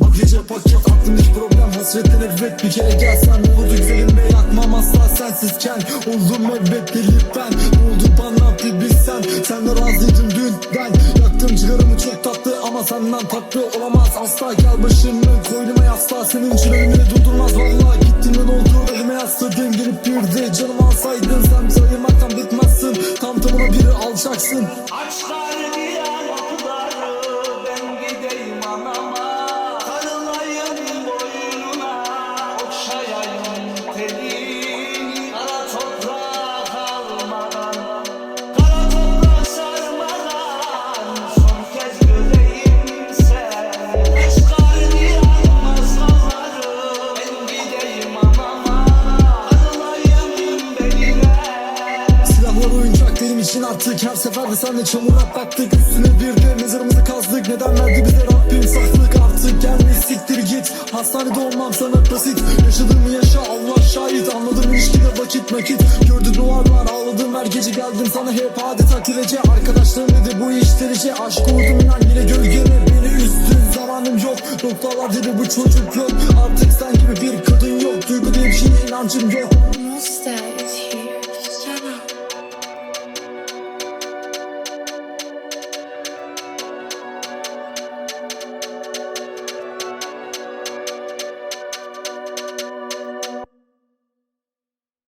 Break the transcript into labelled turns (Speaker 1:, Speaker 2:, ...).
Speaker 1: bu gece paket Aklımdaki problem hasretten evet bir kere gelsen Ne olurdu güzelim be yakmam asla sensizken Oldum evet deli ben. Ne oldu bana bir bilsen. Sen de razıydın dün ben. Yaktım cigaramı çok tatlı ama senden tatlı olamaz. Asla gel başımı koynuma yasla. Senin için ölümünü durdurmaz. Valla Gittin ne oldu elime yasladın Gelip bir de canımı alsaydın Sen bizi ayırmaktan bitmezsin Tam tamına biri alacaksın.
Speaker 2: Açlar diye kapıları okşayayım telini Kara toprak almadan Kara toprak sarmadan son kez göreyim sen Açlar diye masalları ben gideyim anama Sarılayım beline
Speaker 1: Silahlar oyuncak benim için artık Her seferde senle çamur atlattık Üstüne bir de Hastanede olmam sana basit. Yaşadığımı yaşa Allah şahit. Anladım ilişkide vakit nakit. Gördü duvarlar ağladım her gece geldim sana hep adeta kilece Arkadaşlarım dedi bu iş delice Aşk oldum inan yine gölgene Beni üzdün. Zamanım yok Noktalar dedi bu çocuk yok. Artık sen gibi bir kadın yok. Duygu diye bir şeye inancım yok.